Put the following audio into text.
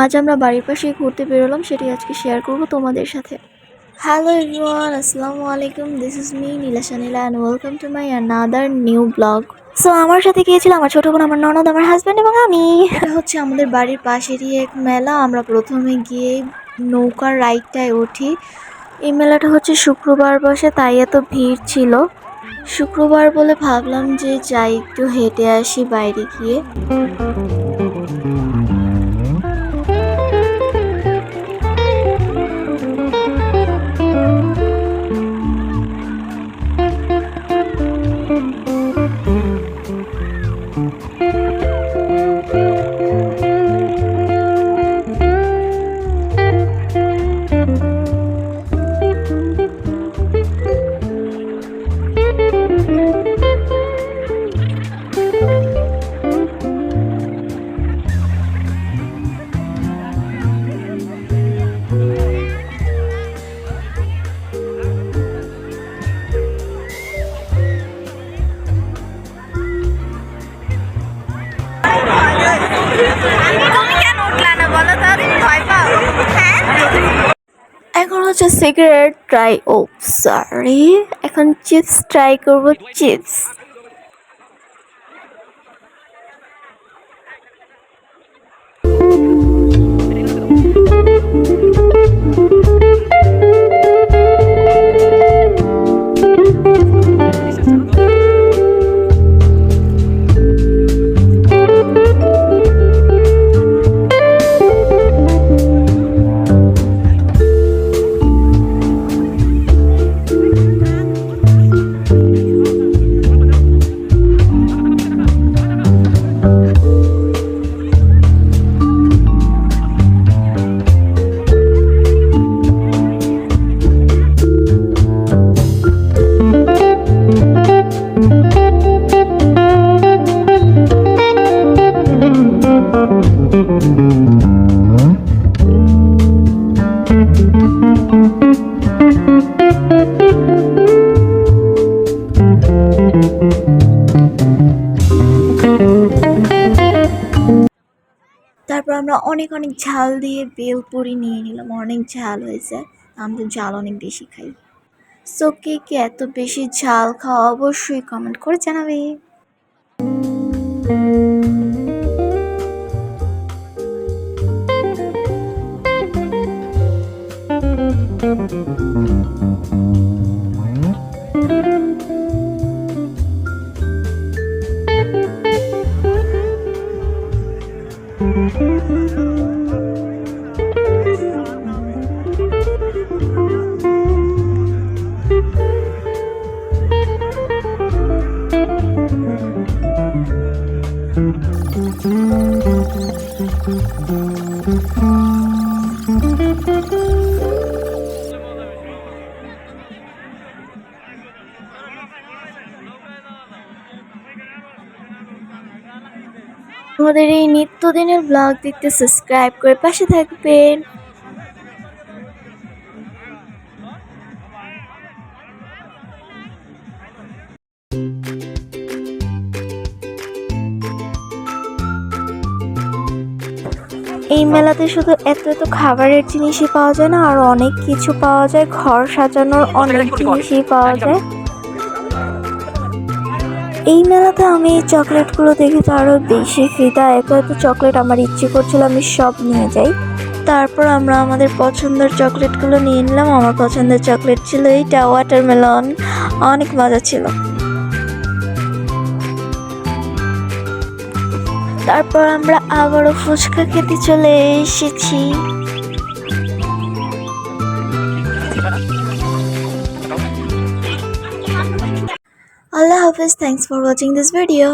আজ আমরা বাড়ির পাশেই ঘুরতে বেরোলাম সেটি আজকে শেয়ার করব তোমাদের সাথে। হ্যালো এভরিওয়ান আসসালামু আলাইকুম this is me Nilasha Nila and welcome to my another new blog so আমার সাথে গিয়েছিল আমার ছোটো বোন, আমার ননদ, আমার হাজব্যান্ড এবং আমি। এটা হচ্ছে আমাদের বাড়ির পাশেরই এক মেলা। আমরা প্রথমে গিয়ে নৌকার রাইডটায় উঠি। এই মেলাটা হচ্ছে শুক্রবার বসে, তাই এত ভিড় ছিল। শুক্রবার বলে ভাবলাম যে যাই, একটু হেঁটে আসি বাইরে গিয়ে। হচ্ছে সিগারেট ট্রাই ও সরি এখন চিপস ট্রাই করব চিপস তারপর আমরা অনেক অনেক ঝাল দিয়ে বেলপুরি নিয়ে নিলাম। অনেক ঝাল হয়েছে। আমি তো ঝাল অনেক বেশি খাই। সো কে কে এত বেশি ঝাল খাওয়া অবশ্যই কমেন্ট করে জানাবে। আমাদের এই নিত্যদিনের ব্লগ দেখতে সাবস্ক্রাইব করে পাশে থাকবেন। এই মেলাতে শুধু এত এত খাবারের জিনিসই পাওয়া যায় না আর অনেক কিছু পাওয়া যায়। ঘর সাজানোর অনেক জিনিসই পাওয়া যায়। এই মেলাতে আমি এই চকলেটগুলো দেখে তো আরও বেশি ফিদা। এত এত চকলেট আমার ইচ্ছে করছিল আমি সব নিয়ে যাই। তারপর আমরা আমাদের পছন্দের চকলেটগুলো নিয়ে নিলাম। আমার পছন্দের চকলেট ছিল এইটা ওয়াটারমেলন অনেক মজা ছিল। তারপর আমরা আবারও ফুচকা খেতে চলে এসেছি। আল্লাহ হাফিজ thanks for watching this video